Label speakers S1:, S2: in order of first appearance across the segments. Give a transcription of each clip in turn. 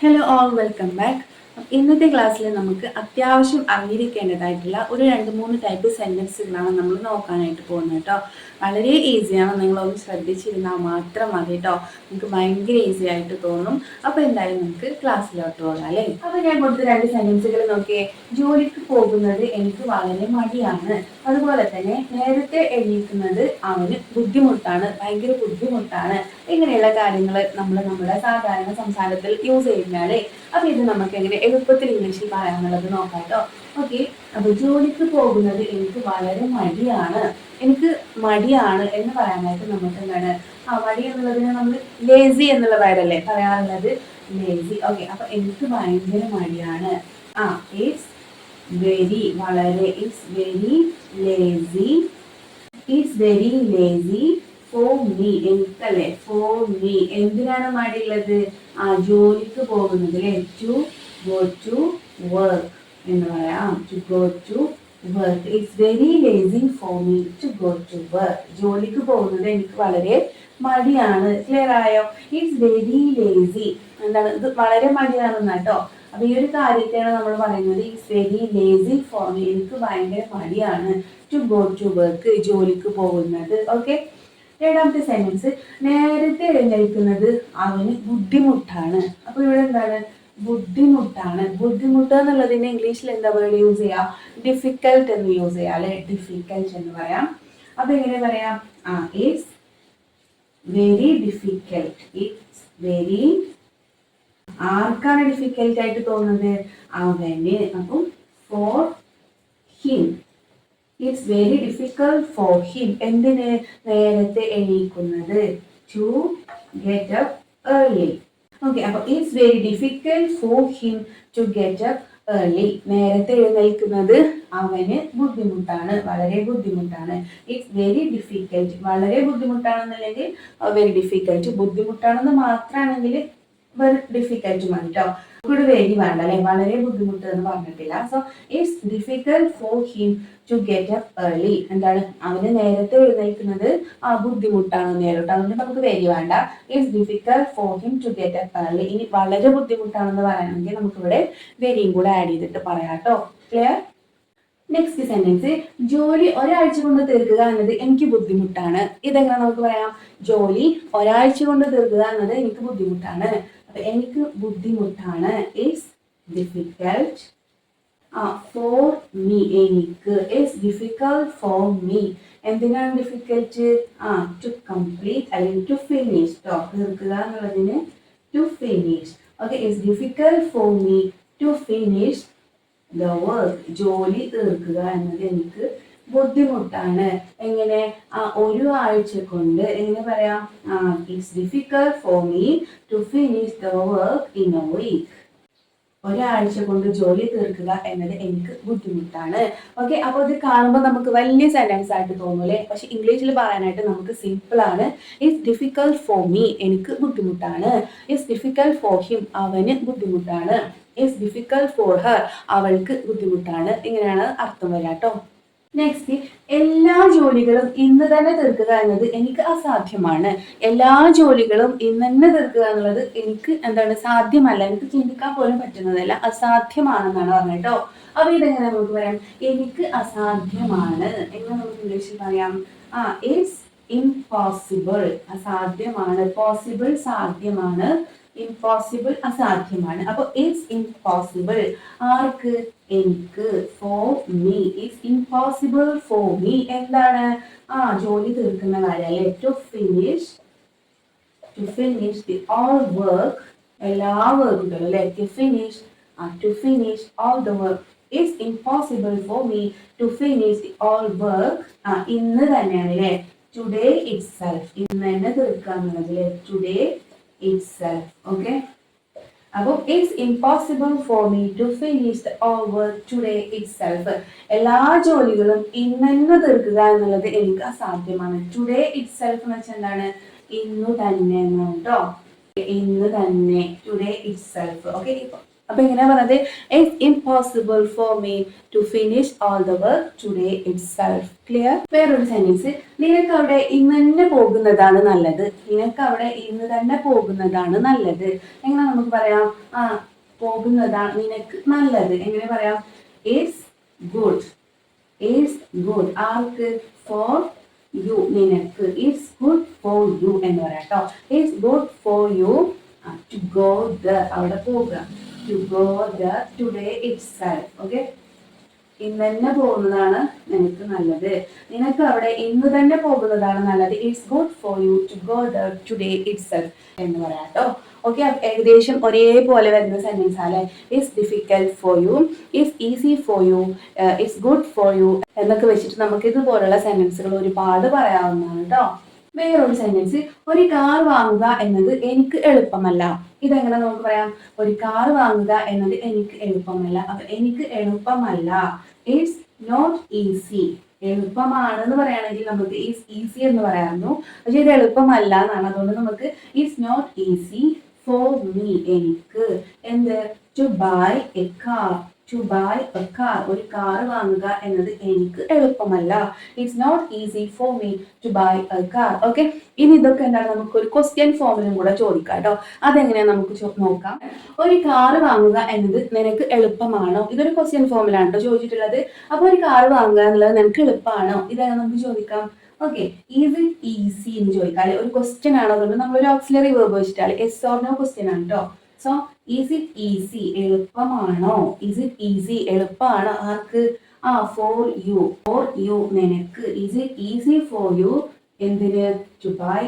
S1: Hello all welcome back ഇന്നത്തെ ക്ലാസ്സിൽ നമുക്ക് അത്യാവശ്യം അറിഞ്ഞിരിക്കേണ്ടതായിട്ടുള്ള ഒരു രണ്ട് മൂന്ന് ടൈപ്പ് സെന്റൻസുകളാണ് നമ്മൾ നോക്കാനായിട്ട് പോകുന്നത് കേട്ടോ. വളരെ ഈസിയാണ് നിങ്ങളൊന്ന് ശ്രദ്ധിച്ചിരുന്നാൽ മാത്രം മതി കേട്ടോ നിങ്ങൾക്ക് ഭയങ്കര ഈസി ആയിട്ട് തോന്നും. അപ്പോൾ എന്തായാലും നമുക്ക് ക്ലാസ്സിലോട്ട് പോകാം അല്ലേ? അപ്പോൾ ഞാൻ കൊടുത്ത രണ്ട് സെന്റൻസുകൾ നോക്കിയേ. ജോലിക്ക് പോകുന്നത് എനിക്ക് വളരെ മടിയാണ്. അതുപോലെ തന്നെ നേരത്തെ എണീക്കുന്നത് അവന് ബുദ്ധിമുട്ടാണ്. ഭയങ്കര ബുദ്ധിമുട്ടാണ്. ഇങ്ങനെയുള്ള കാര്യങ്ങൾ നമ്മൾ നമ്മുടെ സാധാരണ സംസാരത്തിൽ യൂസ് ചെയ്യുന്നതല്ലേ അപ്പൊ ഇത് നമുക്ക് എങ്ങനെ എളുപ്പത്തിൽ ഇംഗ്ലീഷിൽ പറയാനുള്ളത് നോക്കാം കേട്ടോ ഓക്കെ അപ്പൊ ജോലിക്ക് പോകുന്നത് എനിക്ക് വളരെ മടിയാണ്. എനിക്ക് മടിയാണ് എന്ന് പറയാനായിട്ട് നമുക്ക് എന്താണ് ആ മടി എന്നുള്ളതിന് നമ്മൾ ലേസി എന്നുള്ള പേരല്ലേ പറയാറുള്ളത്. ലേസി ഓക്കെ അപ്പൊ എനിക്ക് ഭയങ്കര മടിയാണ്. ആ ഇറ്റ്സ് വെരി വളരെ it's very lazy it's very lazy for me എനിക്കല്ലേ? ഫോർ മീ എന്തിനാണ് മടിയുള്ളത്? ആ ജോലിക്ക് പോകുന്നത് അല്ലേ ടു ഗോ ടു വർക്ക് എന്ന് പറയാം. To go to work it's very lazy for me to go to work ജോലിക്ക് പോകുന്നത് എനിക്ക് വളരെ മടിയാണ്. ക്ലിയർ ആയോ? ഇറ്റ്സ് വെരി ലേസി എന്താണ്? ഇത് വളരെ മടിയാണെന്ന് കേട്ടോ അപ്പൊ ഈ ഒരു കാര്യത്തെയാണ് നമ്മൾ പറയുന്നത്. It's very lazy for me എനിക്ക് ഭയങ്കര മടിയാണ് ടു ഗോ ടു വർക്ക് ജോലിക്ക് പോകുന്നത്. ഓക്കെ രണ്ടാമത്തെ സെന്റൻസ് നേരത്തെ എഴുന്നേൽക്കുന്നത് അവന് ബുദ്ധിമുട്ടാണ്. അപ്പൊ ഇവിടെ എന്താണ്? ബുദ്ധിമുട്ടാണ്. ബുദ്ധിമുട്ട് എന്നുള്ളതിന് ഇംഗ്ലീഷിൽ എന്താ വേർഡ് യൂസ് ചെയ്യാം? ഡിഫിക്കൽട്ട് എന്ന് യൂസ് ചെയ്യാം അല്ലെ? ഡിഫിക്കൽട്ട് എന്ന് പറയാം. അപ്പൊ എങ്ങനെ പറയാം? ആ it's very difficult it's very ആർക്കാണ് ഡിഫിക്കൽട്ട് ആയിട്ട് തോന്നുന്നത്? അവന്. അപ്പം for him it's very difficult for him എന്തിന്? നേരത്തെ എണീക്കുന്നത്. To get up early okay അപ്പൊ it's very difficult for him to get up early നേരത്തെ എഴുന്നേൽക്കുന്നത് അവന് ബുദ്ധിമുട്ടാണ് വളരെ ബുദ്ധിമുട്ടാണ്. ഇറ്റ്സ് വെരി ഡിഫിക്കൽട്ട് വളരെ ബുദ്ധിമുട്ടാണെന്നുണ്ടെങ്കിൽ വെരി ഡിഫിക്കൽട്ട് ബുദ്ധിമുട്ടാണെന്ന് മാത്രമാണെങ്കിൽ മതി കേട്ടോ ഇവിടെ വേരി വേണ്ട അല്ലെ? വളരെ ബുദ്ധിമുട്ട് എന്ന് പറഞ്ഞിട്ടില്ല. So it's difficult for him to get up early എന്താണ്? അവന് നേരത്തെ എഴുന്നേൽക്കുന്നത് ആ ബുദ്ധിമുട്ടാണ് നേരിട്ട്. അതുകൊണ്ട് നമുക്ക് വേരി വേണ്ട. It's difficult for him to get up early ഇനി വളരെ ബുദ്ധിമുട്ടാണെന്ന് പറയണമെങ്കിൽ നമുക്കിവിടെ വേരിയും കൂടെ ആഡ് ചെയ്തിട്ട് പറയാം കേട്ടോ. ക്ലിയർ നെക്സ്റ്റ് സെന്റൻസ് ജോലി ഒരാഴ്ച കൊണ്ട് തീർക്കുക എന്നത് എനിക്ക് ബുദ്ധിമുട്ടാണ്. ഇതെങ്ങനെ നമുക്ക് പറയാം? ജോലി ഒരാഴ്ച കൊണ്ട് തീർക്കുക എന്നത് എനിക്ക് ബുദ്ധിമുട്ടാണ്. എനിക്ക് ബുദ്ധിമുട്ടാണ്. ഇസ് ഡിഫിക്കൽട്ട് ഫോർ മീ എനിക്ക്. ഇസ് ഡിഫിക്കൽട്ട് ഫോർ മീ എന്തിനാണ് ഡിഫിക്കൽട്ട് ആ ടു കംപ്ലീറ്റ് അല്ലെങ്കിൽ ടു ഫിനിഷ് ടോക്ക് തീർക്കുക എന്നുള്ളതിന് to finish okay it's difficult for me to finish the work ജോലി തീർക്കുക എന്നത് എനിക്ക് ബുദ്ധിമുട്ടാണ്. എങ്ങനെ? ഒരു ആഴ്ച കൊണ്ട് എങ്ങനെ പറയാം? It's difficult for me to finish the work in a week ഒരാഴ്ച കൊണ്ട് ജോലി തീർക്കുക എന്നത് എനിക്ക് ബുദ്ധിമുട്ടാണ്. ഓക്കെ അപ്പോൾ ഇത് കാണുമ്പോൾ നമുക്ക് വലിയ സെന്റൻസ് ആയിട്ട് തോന്നൂലേ പക്ഷെ ഇംഗ്ലീഷിൽ പറയാനായിട്ട് നമുക്ക് സിമ്പിൾ ആണ്. ഇറ്റ്സ് ഡിഫിക്കൽട്ട് ഫോർ മീ എനിക്ക് ബുദ്ധിമുട്ടാണ്. ഇറ്റ്സ് ഡിഫിക്കൽട്ട് ഫോർ ഹിം അവന് ബുദ്ധിമുട്ടാണ്. ഇറ്റ്സ് ഡിഫിക്കൽട്ട് ഫോർ ഹർ അവൾക്ക് ബുദ്ധിമുട്ടാണ്. ഇങ്ങനെയാണ് അർത്ഥം വരിക കേട്ടോ. നെക്സ്റ്റ് എല്ലാ ജോലികളും ഇന്ന് തന്നെ തീർക്കുക എന്നത് എനിക്ക് അസാധ്യമാണ്. എല്ലാ ജോലികളും ഇന്ന് തന്നെ തീർക്കുക എന്നുള്ളത് എനിക്ക് എന്താണ് സാധ്യമല്ല. എനിക്ക് ചിന്തിക്കാൻ പോലും പറ്റുന്നതല്ല. അസാധ്യമാണെന്നാണ് പറഞ്ഞിട്ടോ അപ്പൊ ഇതെങ്ങനെ നമുക്ക് പറയാം? എനിക്ക് അസാധ്യമാണ്. എങ്ങനെ നമുക്ക് ഇംഗ്ലീഷിൽ പറയാം? ആ ഇറ്റ്സ് ഇംപോസിബിൾ അസാധ്യമാണ്. പോസിബിൾ സാധ്യമാണ്. ഇംപോസിബിൾ അസാധ്യമാണ്. അപ്പൊ ഇറ്റ്സ് ഇംപോസിബിൾ ആർക്ക്? എനിക്ക്. For me it's impossible for me എന്താണ്? ആ ജോലി തീർക്കുന്ന കാര്യമല്ലേ to finish to finish the all work എല്ലാ വർക്കുകളും അല്ലെ? To finish to finish all the work it's impossible for me to finish the all work ഇന്ന് തന്നെയാണ് അല്ലെ? ടുഡേ ഇറ്റ് സെൽഫ് ഇന്ന് തന്നെ തീർക്കാന്നുള്ളത് ടുഡേ ഇറ്റ് സെൽഫ് ഓക്കെ അപ്പോൾ it's impossible for me to finish work today itself എല്ലാ ജോലികളും ഇന്ന് തന്നെ തീർക്കുക എന്നുള്ളത് എനിക്ക് അസാധ്യമാണ്. ടുഡേ ഇറ്റ് സെൽഫ് എന്ന് വെച്ചാൽ എന്താണ്? ഇന്നു തന്നെ എന്നാണ് കേട്ടോ ഇന്ന് തന്നെ ടുഡേ ഇറ്റ് സെൽഫ് ഓക്കെ അപ്പൊ ഇങ്ങനെ പറഞ്ഞത് it's impossible for me to finish all the work today itself clear വേറൊരു സെന്റൻസ് നിനക്ക് അവിടെ ഇന്ന് തന്നെ പോകുന്നതാണ് നല്ലത്. നിനക്ക് അവിടെ ഇന്ന് തന്നെ പോകുന്നതാണ് നല്ലത്. എങ്ങനെ നമുക്ക് പറയാം? ആ പോകുന്നതാണ് നിനക്ക് നല്ലത്. എങ്ങനെ പറയാം? ഇറ്റ്സ് ഗുഡ് ഇറ്റ്സ് ഗുഡ് ആർക്ക്? ഫോർ യു നിനക്ക്. ഇറ്റ്സ് ഗുഡ് ഫോർ യു എന്ന് പറയാം കേട്ടോ it's good for you to go the അവിടെ പോകുക. To go the today itself okay ഇന്ന് തന്നെ പോകുന്നതാണ് നിനക്ക് നല്ലത്. നിനക്ക് അവിടെ ഇന്ന് തന്നെ പോകുന്നതാണ് നല്ലത്. It's good for you to go the today itself എന്ന് പറയാം കേട്ടോ. ഓക്കെ ഏകദേശം ഒരേപോലെ വരുന്ന സെന്റൻസ് അല്ലെ it's difficult for you it's easy for you it's good for you എന്നൊക്കെ വെച്ചിട്ട് നമുക്ക് ഇതുപോലുള്ള സെന്റൻസുകൾ ഒരുപാട് പറയാവുന്നതാണ് കേട്ടോ. വേറൊരു സെന്റൻസ് ഒരു കാർ വാങ്ങുക എന്നത് എനിക്ക് എളുപ്പമല്ല. ഇതെങ്ങനെ നമുക്ക് പറയാം? ഒരു കാർ വാങ്ങുക എന്നത് എനിക്ക് എളുപ്പമല്ല. അപ്പൊ എനിക്ക് എളുപ്പമല്ല. ഇറ്റ്സ് നോട്ട് ഈസി എളുപ്പമാണ് എന്ന് പറയുകയാണെങ്കിൽ നമുക്ക് ഈസ് ഈസി എന്ന് പറയാമായിരുന്നു. പക്ഷെ ഇത് എളുപ്പമല്ല എന്നാണ്. അതുകൊണ്ട് നമുക്ക് it's not easy for me എനിക്ക് എന്ത്? To buy a car to buy a car ഒരു കാർ വാങ്ങുക എന്നത് എനിക്ക് എളുപ്പമല്ല. It's not easy for me to buy a car okay ഇനി ഇതൊക്കെ എന്താണ്? നമുക്ക് ഒരു ക്വസ്റ്റ്യൻ ഫോമിലും കൂടെ ചോദിക്കാം കേട്ടോ. അതെങ്ങനെയാ നമുക്ക് നോക്കാം. ഒരു കാർ വാങ്ങുക എന്നത് നിനക്ക് എളുപ്പമാണോ? ഇതൊരു ക്വസ്റ്റ്യൻ ഫോമിലാണ് കേട്ടോ ചോദിച്ചിട്ടുള്ളത്. അപ്പൊ ഒരു കാർ വാങ്ങുക എന്നുള്ളത് നിനക്ക് എളുപ്പമാണോ? ഇതെങ്ങനെ നമുക്ക് ചോദിക്കാം. ഓക്കെ ഈസ് ഇറ്റ് ഈസി എന്ന് ചോദിക്കാം. അല്ലെ? ഒരു ക്വസ്റ്റ്യൻ ആണ്. അതുകൊണ്ട് നമ്മൾ ഒരു ഓക്സിലറി വേർബ് വെച്ചിട്ടാണ്. എസ് ഓർ നോ ക്വസ്റ്റ്യൻ ആണ് കേട്ടോ. സോ ഈസ് ഇറ്റ് ഈസി എളുപ്പമാണോ? ഈസ് ഇറ്റ് ഈസി എളുപ്പമാണ്. ആർക്ക്? ആ ഫോർ യു ഫോർ യു നിനക്ക്. Is it easy for you എന്തിന്? ടു ബൈ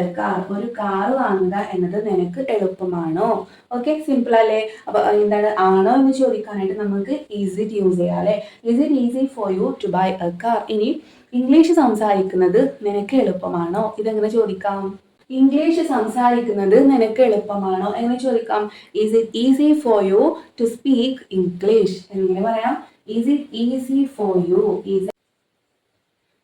S1: എ കാർ ഒരു കാർ വാങ്ങുക എന്നത് നിനക്ക് എളുപ്പമാണോ? ഓക്കെ സിമ്പിൾ അല്ലേ? അപ്പൊ എന്താണ്? ആണോ എന്ന് ചോദിക്കാനായിട്ട് നമുക്ക് ഈസി യൂസ് ചെയ്യാം അല്ലെ? Is it easy for you to buy a car ഇനി ഇംഗ്ലീഷ് സംസാരിക്കുന്നത് നിനക്ക് എളുപ്പമാണോ? ഇതെങ്ങനെ ചോദിക്കാം? ഇംഗ്ലീഷ് സംസാരിക്കുന്നത് നിനക്ക് എളുപ്പമാണോ എന്ന് ചോദിക്കാം. Is it easy for you to speak English എന്നിങ്ങനെ പറയാം. Is it easy for you is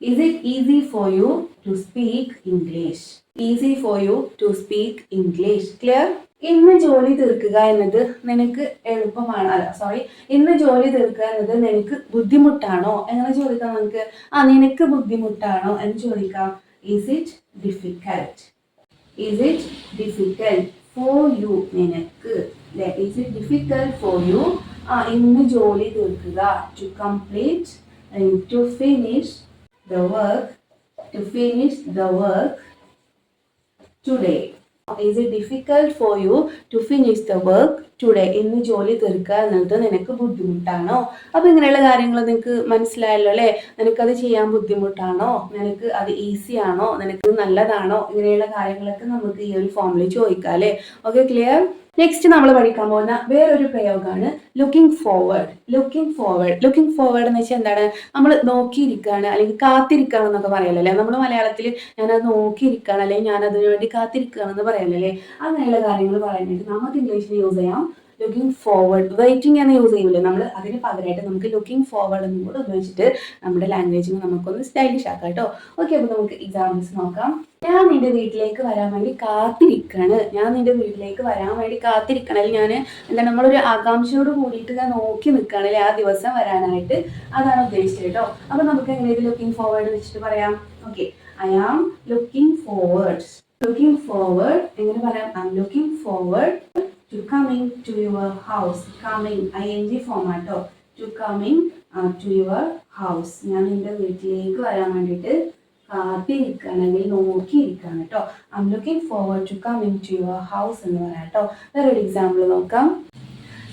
S1: is it easy for you to speak English easy for you to speak English clear ഇന്ന് ജോലി തീർക്കുക എന്നത് നിനക്ക് എളുപ്പമാണ്. അല്ല സോറി ഇന്ന് ജോലി തീർക്കുക എന്നത് നിനക്ക് ബുദ്ധിമുട്ടാണോ? എങ്ങനെ ചോദിക്കാം നമുക്ക്? ആ നിനക്ക് ബുദ്ധിമുട്ടാണോ എന്ന് ചോദിക്കാം. Is it difficult is it difficult for you നിനക്ക് അല്ലെ is it difficult for you ആ ഇന്ന് ജോലി തീർക്കുക to complete to finish the work to finish the work today. Is it difficult for you to finish the work today? ഇന്ന് ജോലി തീർക്കുക എന്നത് നിനക്ക് ബുദ്ധിമുട്ടാണോ? അപ്പൊ ഇങ്ങനെയുള്ള കാര്യങ്ങൾ നിനക്ക് മനസ്സിലായല്ലോ അല്ലെ? നിനക്കത് ചെയ്യാൻ ബുദ്ധിമുട്ടാണോ? നിനക്ക് അത് ഈസി ആണോ? നിനക്ക് നല്ലതാണോ? ഇങ്ങനെയുള്ള കാര്യങ്ങളൊക്കെ നമുക്ക് ഈ ഒരു ഫോമിൽ ചോദിക്കാം അല്ലെ? ഓക്കെ ക്ലിയർ നെക്സ്റ്റ് നമ്മൾ പഠിക്കാൻ പോകുന്ന വേറൊരു പ്രയോഗമാണ് looking forward looking forward looking forward എന്ന് വെച്ചാൽ എന്താണ്? നമ്മൾ നോക്കിയിരിക്കുകയാണ് അല്ലെങ്കിൽ കാത്തിരിക്കുകയാണ് എന്നൊക്കെ പറയലല്ലേ നമ്മൾ മലയാളത്തിൽ ഞാനത് നോക്കിയിരിക്കുകയാണ് അല്ലെങ്കിൽ ഞാൻ അതിനു വേണ്ടി കാത്തിരിക്കുകയാണെന്ന് പറയലല്ലേ അങ്ങനെയുള്ള കാര്യങ്ങൾ പറയാനായിട്ട് നമുക്ക് ഇംഗ്ലീഷിൽ യൂസ് ചെയ്യാം. ലുക്കിംഗ് ഫോർവേഡ് വെയിറ്റിംഗ് എന്ന് യൂസ് ചെയ്യൂലേ നമ്മൾ അതിന് പകരമായിട്ട് നമുക്ക് ലുക്കിംഗ് ഫോർവേഡ് എന്നും കൂടെ ഉപയോഗിച്ചിട്ട് നമ്മുടെ ലാംഗ്വേജിന് നമുക്കൊന്ന് സ്റ്റൈലിഷ് ആക്കാം കേട്ടോ. ഓക്കെ അപ്പോൾ നമുക്ക് എക്സാമ്പിൾസ് നോക്കാം. ഞാൻ നിന്റെ വീട്ടിലേക്ക് വരാൻ വേണ്ടി കാത്തിരിക്കാണ്. ഞാൻ നിന്റെ വീട്ടിലേക്ക് വരാൻ വേണ്ടി കാത്തിരിക്കണം അല്ലെങ്കിൽ ഞാൻ എന്താ നമ്മളൊരു ആകാംക്ഷയോട് കൂടിയിട്ട് ഞാൻ നോക്കി നിൽക്കുകയാണ് അല്ലെ ആ ദിവസം വരാനായിട്ട്? അതാണ് ഉദ്ദേശിച്ചത് കേട്ടോ. അപ്പൊ നമുക്ക് എങ്ങനെ ഇത് ലുക്കിംഗ് ഫോർവേഡ് വെച്ചിട്ട് പറയാം? Okay I am looking forward looking forward എങ്ങനെ പറയാം? I am looking forward to coming to your house coming ing N to coming coming to your house ഞാൻ നിന്റെ വീട്ടിലേക്ക് വരാൻ വേണ്ടിയിട്ട് കാത്തിരിക്കുകയാണ് അല്ലെങ്കിൽ നോക്കിയിരിക്കുകയാണ് കേട്ടോ. I am looking forward to coming to your house എന്ന് പറയാം കേട്ടോ. വേറൊരു എക്സാമ്പിൾ നോക്കാം.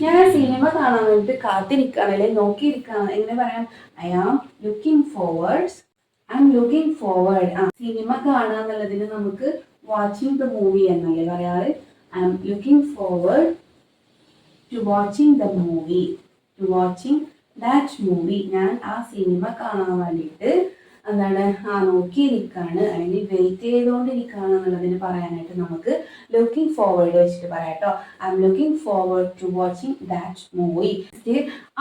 S1: ഞാൻ സിനിമ കാണാൻ വേണ്ടിയിട്ട് കാത്തിരിക്കുകയാണ് അല്ലെങ്കിൽ നോക്കിയിരിക്കുകയാണ് എങ്ങനെ പറയാം? I am looking forward I am looking forward ആ സിനിമ കാണുക എന്നുള്ളതിന് നമുക്ക് വാച്ചിങ് ദ മൂവി എന്നല്ലേ പറയാറ്? I am looking to watching watching movie. To watching that movie ഞാൻ ആ സിനിമ കാണാൻ വേണ്ടിയിട്ട് എന്താണ് ആ നോക്കിയിരിക്കാണ് അല്ലെങ്കിൽ വെയിറ്റ് ചെയ്തുകൊണ്ടിരിക്കുകയാണ് എന്നുള്ളതിന് പറയാനായിട്ട് നമുക്ക് ലുക്കിംഗ് ഫോർവേഡ് വെച്ചിട്ട് പറയാം കേട്ടോ. I am looking forward to watching that movie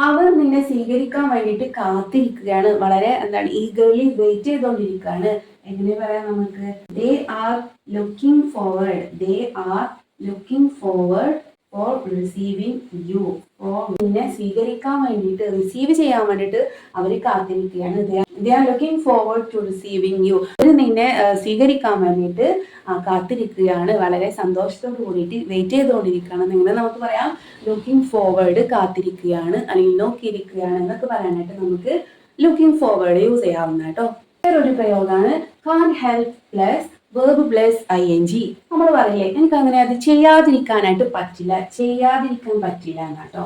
S1: അവർ നിന്നെ സ്വീകരിക്കാൻ വേണ്ടിയിട്ട് കാത്തിരിക്കുകയാണ്. വളരെ എന്താണ് ഈഗർലി വെയിറ്റ് ചെയ്തുകൊണ്ടിരിക്കുകയാണ്. എങ്ങനെ പറയാം നമുക്ക്? They are looking forward they are looking forward for receiving you for നിന്നെ സ്വീകരിക്കാൻ വേണ്ടിയിട്ട് റിസീവ് ചെയ്യാൻ വേണ്ടിയിട്ട് അവർ കാത്തിരിക്കുകയാണ്. They are looking forward to receiving you അവർ നിന്നെ സ്വീകരിക്കാൻ വേണ്ടിയിട്ട് കാത്തിരിക്കുകയാണ്. വളരെ സന്തോഷത്തോട് കൂടിയിട്ട് വെയിറ്റ് ചെയ്തുകൊണ്ടിരിക്കുകയാണ്. നിങ്ങൾ നമുക്ക് പറയാം ലുക്കിംഗ് ഫോർവേഡ് കാത്തിരിക്കുകയാണ് അല്ലെങ്കിൽ നോക്കിയിരിക്കുകയാണ് എന്നൊക്കെ പറയാനായിട്ട് നമുക്ക് ലുക്കിംഗ് ഫോർവേഡ് യൂസ് ചെയ്യാവുന്ന കേട്ടോ. വേറൊരു പ്രയോഗമാണ് can't help plus verb plus I N G നമ്മൾ പറയില്ലേ എനിക്ക് അങ്ങനെ അത് ചെയ്യാതിരിക്കാനായിട്ട് പറ്റില്ല ചെയ്യാതിരിക്കാൻ പറ്റില്ല എന്നാട്ടോ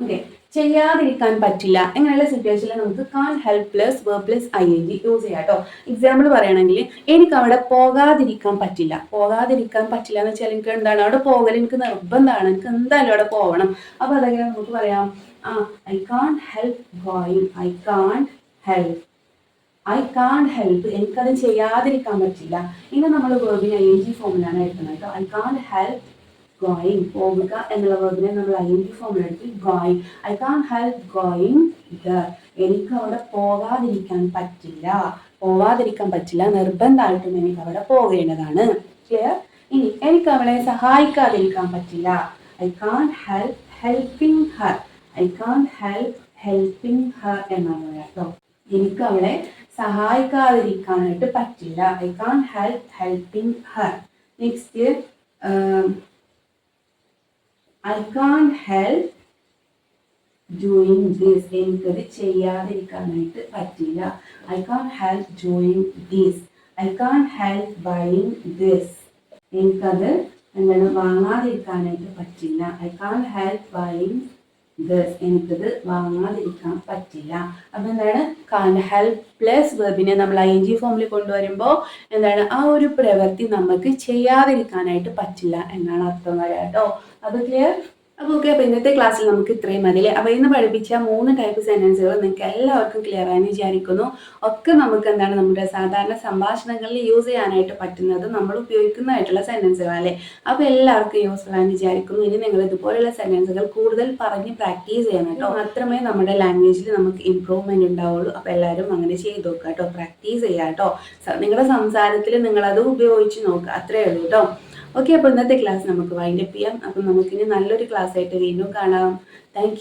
S1: ഓക്കെ ചെയ്യാതിരിക്കാൻ പറ്റില്ല. അങ്ങനെയുള്ള സിറ്റുവേഷനിൽ നമുക്ക് can't help plus verb plus I N G use ചെയ്യാം കേട്ടോ എക്സാമ്പിൾ പറയുകയാണെങ്കിൽ എനിക്ക് അവിടെ പോകാതിരിക്കാൻ പറ്റില്ല. പോകാതിരിക്കാൻ പറ്റില്ല എന്ന് വെച്ചാൽ എനിക്ക് എന്താണ്? അവിടെ പോകൽ എനിക്ക് നിർബന്ധമാണ്. എനിക്ക് എന്തായാലും അവിടെ പോകണം അപ്പൊ അതെങ്ങനെ നമുക്ക് പറയാം? ആ I can't help going I can't help I can't help എനിക്കത് ചെയ്യാതിരിക്കാൻ പറ്റില്ല. ഇങ്ങനെ നമ്മൾ വേർബിനെ ഐ എൻ ജി ഫോമിലാണ് എടുക്കുന്നത് കേട്ടോ. ഐ കാൺ ഹെൽപ്പ് ഗോയിങ് പോകുക എന്നുള്ള വേർബിനെ നമ്മൾ I N G ഫോമിലെടുത്ത് going I can't help going the എനിക്ക് അവിടെ പോകാതിരിക്കാൻ പറ്റില്ല. പോവാതിരിക്കാൻ പറ്റില്ല. നിർബന്ധമായിട്ടും എനിക്ക് അവിടെ പോകേണ്ടതാണ്. ക്ലിയർ ഇനി എനിക്ക് അവളെ സഹായിക്കാതിരിക്കാൻ പറ്റില്ല. I can't help helping her I can't help helping her എന്നാണ് കേട്ടോ. എനിക്ക് അവളെ സഹായിക്കാതിരിക്കാനായിട്ട് പറ്റില്ല. I can't help helping her next I can't help doing these എനിക്കത് ചെയ്യാതിരിക്കാനായിട്ട് പറ്റില്ല. I can't help doing these I can't help buying this എനിക്കത് എന്താണ് വാങ്ങാതിരിക്കാനായിട്ട് പറ്റില്ല. I can't help buying this എനിക്കത് വാങ്ങാതിരിക്കാൻ പറ്റില്ല. അപ്പൊ എന്താണ്? കാൻ ഹെൽപ്പ് പ്ലസ് വെബിനെ നമ്മൾ ഐ എൻ ജി ഫോമിൽ കൊണ്ടുവരുമ്പോൾ എന്താണ്? ആ ഒരു പ്രവൃത്തി നമുക്ക് ചെയ്യാതിരിക്കാനായിട്ട് പറ്റില്ല എന്നാണ് അർത്ഥം പറയാട്ടോ അത് ക്ലിയർ അപ്പോൾ ഓക്കെ അപ്പോൾ ഇന്നത്തെ ക്ലാസ്സിൽ നമുക്ക് ഇത്രയും മതി അപ്പോൾ ഇന്ന് പഠിപ്പിച്ച മൂന്ന് ടൈപ്പ് സെന്റൻസുകൾ നിങ്ങൾക്ക് എല്ലാവർക്കും ക്ലിയർ ആയെന്ന് വിചാരിക്കുന്നു. ഒക്കെ നമുക്ക് എന്താണ് നമ്മുടെ സാധാരണ സംഭാഷണങ്ങളിൽ യൂസ് ചെയ്യാനായിട്ട് പറ്റുന്നത് നമ്മൾ ഉപയോഗിക്കുന്നതായിട്ടുള്ള സെന്റൻസുകൾ അല്ലേ? അപ്പോൾ എല്ലാവർക്കും യൂസ്ഫുൾ ആണെന്ന് വിചാരിക്കുന്നു. ഇനി നിങ്ങൾ ഇതുപോലെയുള്ള സെന്റൻസുകൾ കൂടുതൽ പറഞ്ഞ് പ്രാക്ടീസ് ചെയ്യണം കേട്ടോ. മാത്രമേ നമ്മുടെ ലാംഗ്വേജിൽ നമുക്ക് ഇമ്പ്രൂവ്മെന്റ് ഉണ്ടാവുള്ളൂ. അപ്പോൾ എല്ലാവരും അങ്ങനെ ചെയ്ത് നോക്കുക കേട്ടോ. പ്രാക്ടീസ് ചെയ്യുക കേട്ടോ. നിങ്ങളുടെ സംസാരത്തിൽ നിങ്ങളത് ഉപയോഗിച്ച് നോക്കുക അത്രയേ ഉള്ളൂ കേട്ടോ. ഓക്കെ അപ്പോൾ ഇന്നത്തെ ക്ലാസ് നമുക്ക് വൈൻഡപ്പ് ചെയ്യാം. അപ്പം നമുക്കിനി നല്ലൊരു ക്ലാസ് ആയിട്ട് വീണ്ടും കാണാം. താങ്ക്